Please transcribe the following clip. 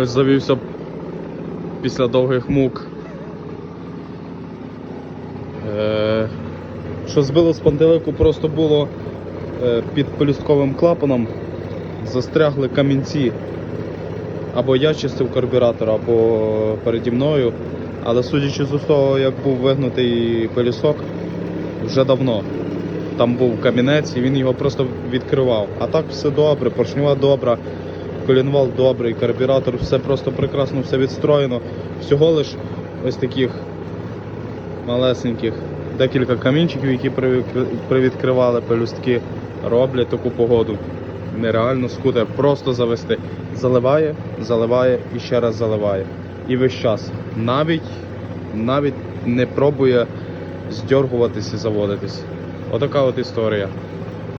Ось завівся після довгих мук. Е, що збило з пантелику просто було е, під полістковим клапаном застрягли камінці. Або я чистив карбюратор, або переді мною. Але судячи з того, як був вигнутий пилісок, вже давно. Там був камінець і він його просто відкривав. А так все добре, поршнева добра, колінвал добрий, карбюратор, все просто прекрасно, все відстроєно. Всього лиш ось таких малесеньких декілька камінчиків, які привідкривали пелюстки, роблять таку погоду. Нереально скутер просто завести. Заливає, заливає і ще раз заливає. І весь час. Навіть, навіть не пробує здьоргуватись і заводитись. Отака от історія.